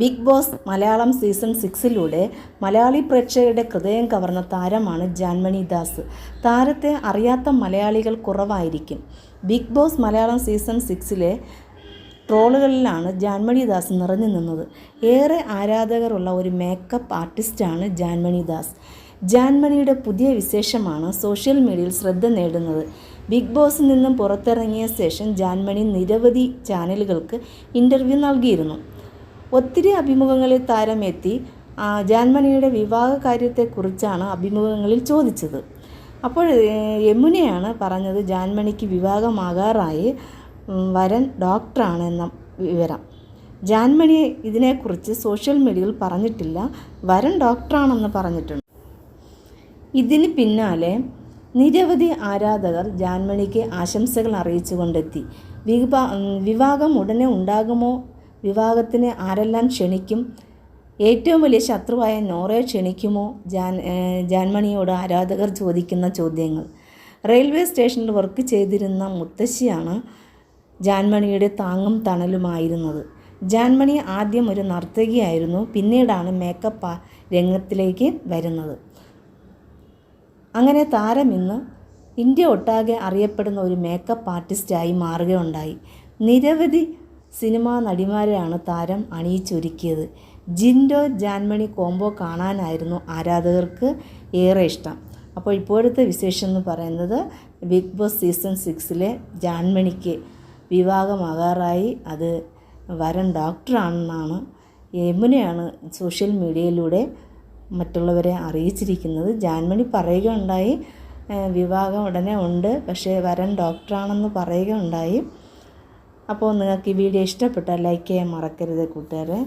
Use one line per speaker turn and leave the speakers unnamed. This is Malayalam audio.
ബിഗ് ബോസ് മലയാളം സീസൺ സിക്സിലൂടെ മലയാളി പ്രേക്ഷകരുടെ ഹൃദയം കവർന്ന താരമാണ് ജാൻമണി ദാസ്. താരത്തെ അറിയാത്ത മലയാളികൾ കുറവായിരിക്കും. ബിഗ് ബോസ് മലയാളം സീസൺ സിക്സിലെ ട്രോളുകളിലാണ് ജാൻമണി ദാസ് നിറഞ്ഞു നിന്നത്. ഏറെ ആരാധകരുള്ള ഒരു മേക്കപ്പ് ആർട്ടിസ്റ്റാണ് ജാൻമണി ദാസ്. ജാൻമണിയുടെ പുതിയ വിശേഷമാണ് സോഷ്യൽ മീഡിയയിൽ ശ്രദ്ധ നേടുന്നത്. ബിഗ് ബോസിൽ നിന്നും പുറത്തിറങ്ങിയ ശേഷം ജാൻമണി നിരവധി ചാനലുകൾക്ക് ഇന്റർവ്യൂ നൽകിയിരുന്നു. ഒത്തിരി അഭിമുഖങ്ങളിൽ താരമെത്തി ജാൻമണിയുടെ വിവാഹ കാര്യത്തെക്കുറിച്ചാണ് അഭിമുഖങ്ങളിൽ ചോദിച്ചത്. അപ്പോൾ യമുനയാണ് പറഞ്ഞത് ജാൻമണിക്ക് വിവാഹമാകാറായി വരൻ ഡോക്ടറാണെന്ന വിവരം. ജാൻമണി ഇതിനെക്കുറിച്ച് സോഷ്യൽ മീഡിയയിൽ പറഞ്ഞിട്ടില്ല വരൻ ഡോക്ടറാണെന്ന് പറഞ്ഞിട്ടുണ്ട്. ഇതിന് പിന്നാലെ നിരവധി ആരാധകർ ജാൻമണിക്ക് ആശംസകൾ അറിയിച്ചുകൊണ്ടെത്തി. വിവാ വിവാഹം ഉടനെ ഉണ്ടാകുമോ വിവാഹത്തിന് ആരെല്ലാം ക്ഷണിക്കും? ഏറ്റവും വലിയ ശത്രുവായ നോറെ ക്ഷണിക്കുമോ? ജാൻ ജാൻമണിയോട് ആരാധകർ ചോദിക്കുന്ന ചോദ്യങ്ങൾ. റെയിൽവേ സ്റ്റേഷനിൽ വർക്ക് ചെയ്തിരുന്ന മുത്തശ്ശിയാണ് ജാൻമണിയുടെ താങ്ങും തണലുമായിരുന്നത്. ജാൻമണി ആദ്യം ഒരു നർത്തകിയായിരുന്നു പിന്നീടാണ് മേക്കപ്പ് രംഗത്തിലേക്ക് വരുന്നത്. അങ്ങനെ താരം ഇന്ന് ഇന്ത്യ ഒട്ടാകെ അറിയപ്പെടുന്ന ഒരു മേക്കപ്പ് ആർട്ടിസ്റ്റായി മാറുകയുണ്ടായി. നിരവധി സിനിമാ നടിമാരെയാണ് താരം അണിയിച്ചൊരുക്കിയത്. ജിൻഡോ ജാൻമണി കോംബോ കാണാനായിരുന്നു ആരാധകർക്ക് ഏറെ ഇഷ്ടം. അപ്പോൾ ഇപ്പോഴത്തെ വിശേഷം എന്ന് പറയുന്നത് ബിഗ് ബോസ് സീസൺ സിക്സിലെ ജാൻമണിക്ക് വിവാഹമാകാറായി അത് വരൻ ഡോക്ടറാണെന്നാണ് യമുനയാണ് സോഷ്യൽ മീഡിയയിലൂടെ മറ്റുള്ളവരെ അറിയിച്ചിരിക്കുന്നത്. ജാൻമണി പറയുകയുണ്ടായി വിവാഹം ഉടനെ ഉണ്ട് പക്ഷേ വരൻ ഡോക്ടറാണെന്ന് പറയുകയുണ്ടായി. അപ്പോൾ നിങ്ങൾക്ക് ഈ വീഡിയോ ഇഷ്ടപ്പെട്ടാൽ ലൈക്ക് ചെയ്യാൻ മറക്കരുത് കൂട്ടുകാരെ.